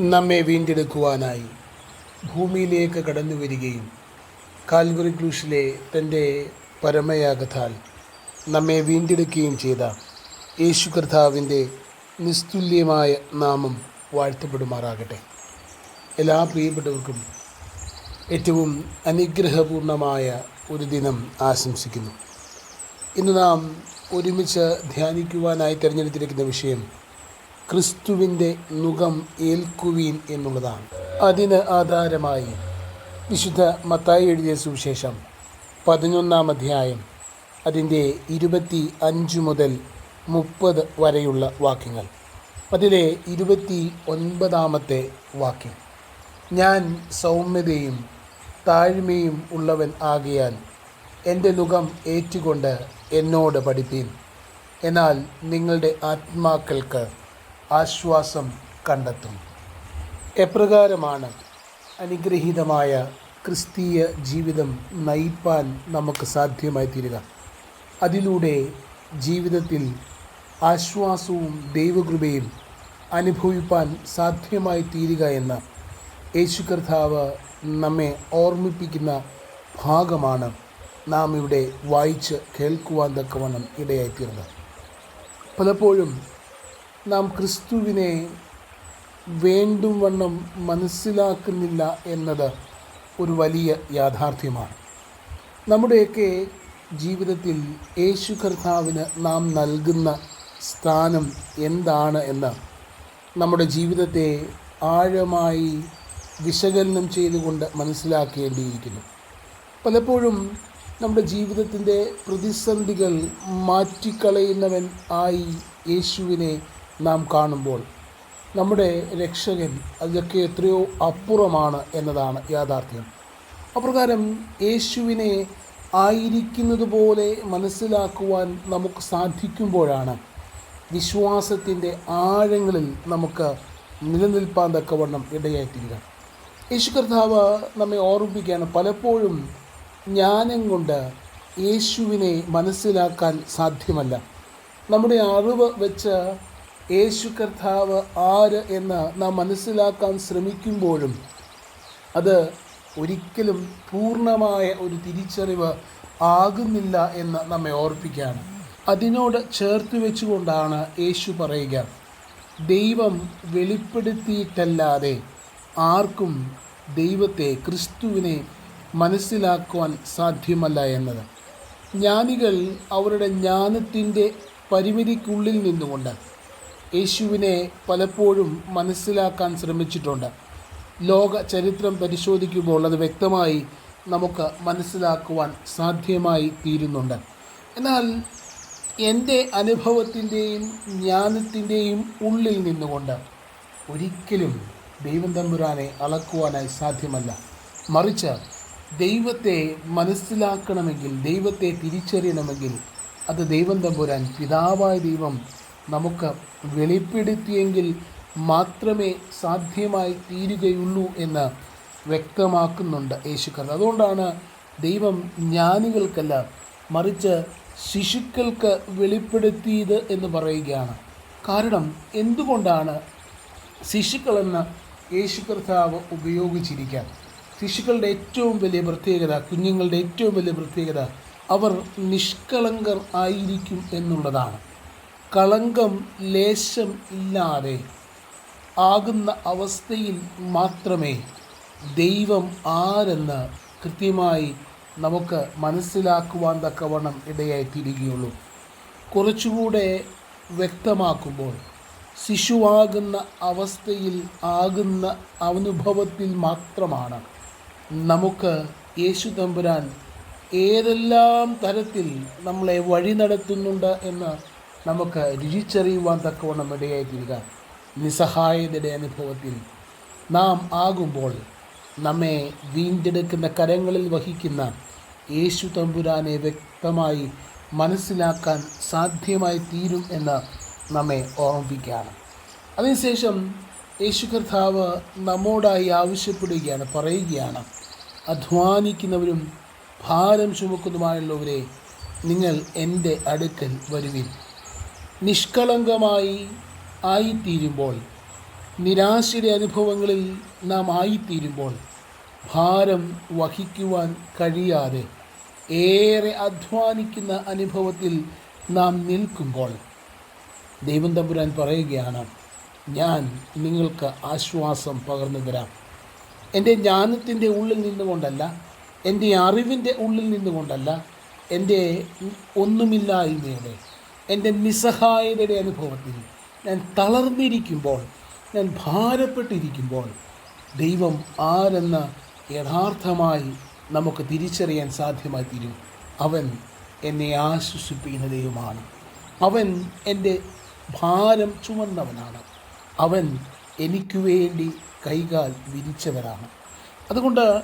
നമ്മെ വീണ്ടെടുക്കുവാനായി ഭൂമിയിലേക്ക് കടന്നു വരികയും കാൽവറി ക്രൂശിലെ തന്റെ പരമയാഗത്താൽ നമ്മെ വീണ്ടെടുക്കുകയും ചെയ്ത യേശു കർത്താവിന്റെ നിസ്തുല്യമായ നാമം വാഴ്ത്തപ്പെടുമാറാകട്ടെ. എല്ലാ പ്രിയപ്പെട്ടവർക്കും ഏറ്റവും അനുഗ്രഹപൂർണമായ ഒരു ദിനം ആശംസിക്കുന്നു. ഇന്ന് നാം ഒരുമിച്ച് ധ്യാനിക്കുവാനായി തിരഞ്ഞെടുത്തിരിക്കുന്ന വിഷയം ക്രിസ്തുവിന്റെ മുഖം ഏൽക്കുവീൻ എന്നുള്ളതാണ്. അതിന് ആധാരമായി വിശുദ്ധ മത്തായി എഴുതിയ സുവിശേഷം പതിനൊന്നാം അധ്യായം അതിന്റെ ഇരുപത്തി അഞ്ച് മുതൽ മുപ്പത് വരെയുള്ള വാക്യങ്ങൾ. അതിലെ ഇരുപത്തി ഒൻപതാമത്തെ വാക്യം ഞാൻ സൗമ്യതയും താഴ്മയും ഉള്ളവൻ ആകിയാൽ എന്റെ മുഖം ഏറ്റുകൊണ്ട് എന്നോട് പഠിപ്പീൻ. എന്നാൽ നിങ്ങളുടെ ആത്മാക്കൾക്ക് ആശ്വാസം കണ്ടെത്തും. എപ്രകാരമാണ് അനുഗ്രഹീതമായ ക്രിസ്തീയ ജീവിതം നയിപ്പാൻ നമുക്ക് സാധ്യമായി തീരുക അതിലൂടെ ജീവിതത്തിൽ ആശ്വാസവും ദൈവകൃപയും അനുഭവിപ്പാൻ സാധ്യമായി തീരുക എന്ന യേശു കർത്താവ് നമ്മെ ഓർമ്മിപ്പിക്കുന്ന ഭാഗമാണ് നാം ഇവിടെ വായിച്ച് കേൾക്കുവാൻ തക്കവണ്ണം ഇടയായിത്തീർന്നത്. പലപ്പോഴും നാം ക്രിസ്തുവിനെ വേണ്ടും വണ്ണം മനസ്സിലാക്കുന്നില്ല എന്നത് ഒരു വലിയ യാഥാർത്ഥ്യമാണ്. നമ്മുടെയൊക്കെ ജീവിതത്തിൽ യേശു കർത്താവിന് നാം നൽകുന്ന സ്ഥാനം എന്താണ് എന്ന് നമ്മുടെ ജീവിതത്തെ ആഴമായി വിശകലനം ചെയ്തുകൊണ്ട് മനസ്സിലാക്കേണ്ടിയിരിക്കുന്നു. പലപ്പോഴും നമ്മുടെ ജീവിതത്തിന്റെ പ്രതിസന്ധികൾ മാറ്റിക്കളയുന്നവൻ ആയി യേശുവിനെ നാം കാണുമ്പോൾ നമ്മുടെ രക്ഷകൻ അതൊക്കെ എത്രയോ അപ്പുറമാണ് എന്നതാണ് യാഥാർത്ഥ്യം. അപ്രകാരം യേശുവിനെ ആയിരിക്കുന്നത് പോലെ മനസ്സിലാക്കുവാൻ നമുക്ക് സാധിക്കുമ്പോഴാണ് വിശ്വാസത്തിന്റെ ആഴങ്ങളിൽ നമുക്ക് നിലനിൽപ്പാൻ തക്കവണ്ണം ഇടയായിത്തീരുക. യേശു കർത്താവ് നമ്മെ ഓർമ്മിപ്പിക്കുകയാണ് പലപ്പോഴും ജ്ഞാനം കൊണ്ട് യേശുവിനെ മനസ്സിലാക്കാൻ സാധ്യമല്ല. നമ്മുടെ അറിവ് വെച്ച് യേശു കർത്താവ് ആര് എന്ന് നാം മനസ്സിലാക്കാൻ ശ്രമിക്കുമ്പോഴും അത് ഒരിക്കലും പൂർണമായ ഒരു തിരിച്ചറിവ് ആകുന്നില്ല എന്ന് നമ്മെ ഓർപ്പിക്കുകയാണ്. അതിനോട് ചേർത്ത് വെച്ചുകൊണ്ടാണ് യേശു പറയുക ദൈവം വെളിപ്പെടുത്തിയിട്ടല്ലാതെ ആർക്കും ദൈവത്തെ ക്രിസ്തുവിനെ മനസ്സിലാക്കുവാൻ സാധ്യമല്ല എന്നത്. ജ്ഞാനികൾ അവരുടെ ജ്ഞാനത്തിന്റെ പരിമിതിക്കുള്ളിൽ നിന്നുകൊണ്ട് യേശുവിനെ പലപ്പോഴും മനസ്സിലാക്കാൻ ശ്രമിച്ചിട്ടുണ്ട്. ലോക ചരിത്രം പരിശോധിക്കുമ്പോൾ അത് വ്യക്തമായി നമുക്ക് മനസ്സിലാക്കുവാൻ സാധ്യമായി തീരുന്നുണ്ട്. എന്നാൽ എന്റെ അനുഭവത്തിന്റെയും ജ്ഞാനത്തിന്റെയും ഉള്ളിൽ നിന്നുകൊണ്ട് ഒരിക്കലും ദൈവം തമ്പുരാനെ അളക്കുവാനായി സാധ്യമല്ല. മറിച്ച് ദൈവത്തെ മനസ്സിലാക്കണമെങ്കിൽ ദൈവത്തെ തിരിച്ചറിയണമെങ്കിൽ അത് ദൈവം തമ്പുരാൻ പിതാവായ ദൈവം നമുക്ക് വെളിപ്പെടുത്തിയെങ്കിൽ മാത്രമേ സാധ്യമായി തീരുകയുള്ളൂ എന്ന് വ്യക്തമാക്കുന്നുണ്ട് യേശുക്കർ അതുകൊണ്ടാണ് ദൈവം ജ്ഞാനികൾക്കല്ല മറിച്ച് ശിശുക്കൾക്ക് വെളിപ്പെടുത്തിയത് എന്ന് പറയുകയാണ്. കാരണം എന്തുകൊണ്ടാണ് ശിശുക്കളെന്ന് യേശു കർത്താവ് ഉപയോഗിച്ചിരിക്കാൻ? ശിശുക്കളുടെ ഏറ്റവും വലിയ പ്രത്യേകത കുഞ്ഞുങ്ങളുടെ ഏറ്റവും വലിയ പ്രത്യേകത അവർ നിഷ്കളങ്കർ ആയിരിക്കും എന്നുള്ളതാണ്. കളങ്കം ലേശം ഇല്ലാതെ ആകുന്ന അവസ്ഥയിൽ മാത്രമേ ദൈവം ആരെന്ന് കൃത്യമായി നമുക്ക് മനസ്സിലാക്കുവാൻ തക്കവണ്ണം ഇടയായിത്തീരുകയുള്ളൂ കുറച്ചുകൂടെ വ്യക്തമാക്കുമ്പോൾ ശിശുവാകുന്ന അവസ്ഥയിൽ ആകുന്ന അനുഭവത്തിൽ മാത്രമാണ് നമുക്ക് യേശു തമ്പുരാൻ ഏതെല്ലാം തരത്തിൽ നമ്മളെ വഴി നടത്തുന്നുണ്ട് എന്ന് നമുക്ക് രുചിച്ചറിയുവാൻ തക്കവണ്ണം ഇടയായിത്തീരുക നിസ്സഹായതയുടെ അനുഭവത്തിൽ നാം ആകുമ്പോൾ നമ്മെ വീണ്ടെടുക്കുന്ന കരങ്ങളിൽ വഹിക്കുന്ന യേശു തമ്പുരാനെ വ്യക്തമായി മനസ്സിലാക്കാൻ സാധ്യമായി തീരും എന്ന് നമ്മെ ഓർമ്മിപ്പിക്കുകയാണ്. അതിനുശേഷം യേശു കർത്താവ് നമ്മോടായി ആവശ്യപ്പെടുകയാണ് പറയുകയാണ് അധ്വാനിക്കുന്നവരും ഭാരം ചുമക്കുന്നതുമായുള്ളവരെ നിങ്ങൾ എന്റെ അടുക്കൽ വരുവിൻ. നിഷ്കളങ്കമായി ആയിത്തീരുമ്പോൾ നിരാശയുടെ അനുഭവങ്ങളിൽ നാം ആയിത്തീരുമ്പോൾ ഭാരം വഹിക്കുവാൻ കഴിയാതെ ഏറെ അധ്വാനിക്കുന്ന അനുഭവത്തിൽ നാം നിൽക്കുമ്പോൾ ദൈവം തമ്പുരാൻ പറയുകയാണ് ഞാൻ നിങ്ങൾക്ക് ആശ്വാസം പകർന്നു തരാം. എന്റെ ജ്ഞാനത്തിന്റെ ഉള്ളിൽ നിന്നുകൊണ്ടല്ല എന്റെ അറിവിന്റെ ഉള്ളിൽ നിന്നുകൊണ്ടല്ല എന്റെ ഒന്നുമില്ലായ്മയുടെ എന്റെ നിസ്സഹായതയുടെ അനുഭവത്തിൽ ഞാൻ തളർന്നിരിക്കുമ്പോൾ ഞാൻ ഭാരപ്പെട്ടിരിക്കുമ്പോൾ ദൈവം ആരെന്ന യഥാർത്ഥമായി നമുക്ക് തിരിച്ചറിയാൻ സാധ്യമായി തീരും അവൻ എന്നെ ആശ്വസിപ്പിക്കുന്ന ദൈവമാണ്. അവൻ എന്റെ ഭാരം ചുമന്നവനാണ്. അവൻ എനിക്ക് വേണ്ടി കൈകാൽ വിരിച്ചവരാണ്. അതുകൊണ്ട്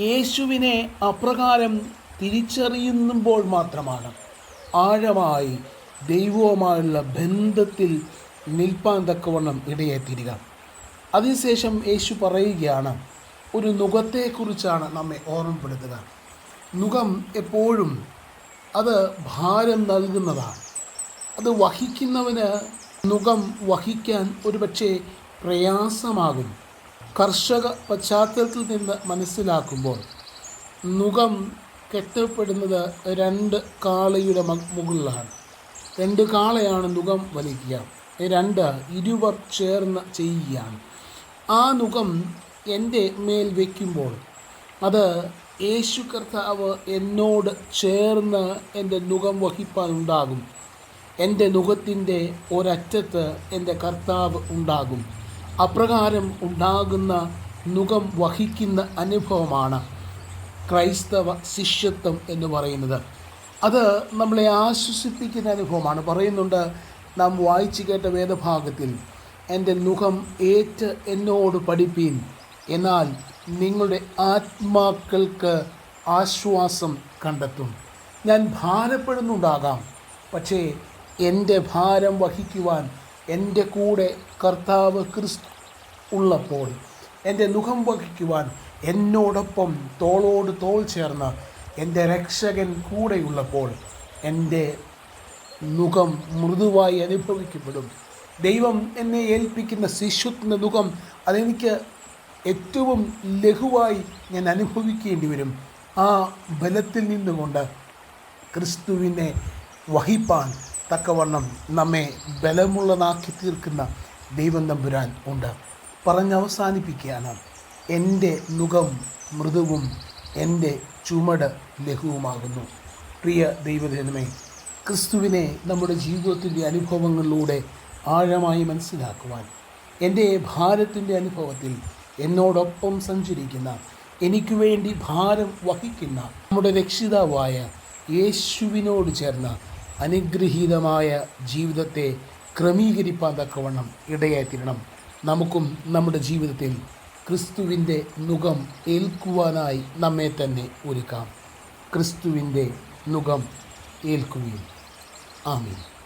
യേശുവിനെ അപ്രകാരം തിരിച്ചറിയുമ്പോൾ മാത്രമാണ് ആഴമായി ദൈവവുമായുള്ള ബന്ധത്തിൽ നിൽപ്പാൻ തക്കവണ്ണം ഇടയെത്തിരിക അതിനുശേഷം യേശു പറയുകയാണ് ഒരു നുഖത്തെക്കുറിച്ചാണ് നമ്മെ ഓർമ്മപ്പെടുത്തുക. നുഖം എപ്പോഴും അത് ഭാരം നൽകുന്നതാണ്. അത് വഹിക്കുന്നവന് നുഖം വഹിക്കാൻ ഒരുപക്ഷെ പ്രയാസമാകും. കർഷക പശ്ചാത്തലത്തിൽ നിന്ന് മനസ്സിലാക്കുമ്പോൾ നുഖം കെട്ടപ്പെടുന്നത് രണ്ട് കാളയുടെ മുകളിലാണ്. രണ്ട് കാളയാണ് നുഖം വലിക്കുക. രണ്ട് ഇരുവർ ചേർന്ന് ചെയ്യുകയാണ്. ആ നുഖം എന്റെ മേൽ വയ്ക്കുമ്പോൾ അത് യേശു കർത്താവ് എന്നോട് ചേർന്ന് എന്റെ നുഖം വഹിപ്പാനുണ്ടാകും എന്റെ നുഖത്തിന്റെ ഒരറ്റത്ത് എന്റെ കർത്താവ് ഉണ്ടാകും. അപ്രകാരം ഉണ്ടാകുന്ന നുഖം വഹിക്കുന്ന അനുഭവമാണ് ക്രൈസ്തവ ശിഷ്യത്വം എന്ന് പറയുന്നത്. അത് നമ്മളെ ആശ്വസിപ്പിക്കുന്ന അനുഭവമാണ്. പറയുന്നുണ്ട് നാം വായിച്ചു കേട്ട വേദഭാഗത്തിൽ എന്റെ മുഖം ഏറ്റ് എന്നോട് പഠിപ്പീൻ. എന്നാൽ നിങ്ങളുടെ ആത്മാക്കൾക്ക് ആശ്വാസം കണ്ടെത്തും. ഞാൻ ഭാരപ്പെടുന്നുണ്ടാകാം. പക്ഷേ എന്റെ ഭാരം വഹിക്കുവാൻ എന്റെ കൂടെ കർത്താവ് ക്രിസ്തു ഉള്ളപ്പോൾ എന്റെ മുഖം വഹിക്കുവാൻ എന്നോടൊപ്പം തോളോട് തോൾ ചേർന്ന് എന്റെ രക്ഷകൻ കൂടെയുള്ളപ്പോൾ എന്റെ മുഖം മൃദുവായി അനുഭവിക്കപ്പെടും. ദൈവം എന്നെ ഏൽപ്പിക്കുന്ന ശിശുത്വ മുഖം അതെനിക്ക് ഏറ്റവും ലഘുവായി ഞാൻ അനുഭവിക്കേണ്ടി വരും. ആ ബലത്തിൽ നിന്നുകൊണ്ട് ക്രിസ്തുവിനെ വഹിപ്പാൻ തക്കവണ്ണം നമ്മെ ബലമുള്ളതാക്കി തീർക്കുന്ന ദൈവം തമ്പുരാൻ ഉണ്ട്. പറഞ്ഞവസാനിപ്പിക്കുകയാണ്. എന്റെ മുഖം മൃദുവും എന്റെ ചുമട് ലഘുവുമാകുന്നു. പ്രിയ ദൈവജനമേ ക്രിസ്തുവിനെ നമ്മുടെ ജീവിതത്തിന്റെ അനുഭവങ്ങളിലൂടെ ആഴമായി മനസ്സിലാക്കുവാൻ എന്റെ ഭാരത്തിന്റെ അനുഭവത്തിൽ എന്നോടൊപ്പം സഞ്ചരിക്കുന്ന എനിക്ക് വേണ്ടി ഭാരം വഹിക്കുന്ന നമ്മുടെ രക്ഷിതാവായ യേശുവിനോട് ചേർന്ന അനുഗ്രഹീതമായ ജീവിതത്തെ ക്രമീകരിപ്പാൻ തക്കവണ്ണം ഇടയായിത്തീരണം. നമുക്കും നമ്മുടെ ജീവിതത്തിൽ ക്രിസ്തുവിന്റെ മുഖം ഏൽക്കുവാനായി നമ്മെ തന്നെ ഒരുക്കാം. ക്രിസ്തുവിന്റെ മുഖം ഏൽക്കുകയും ആമീൻ.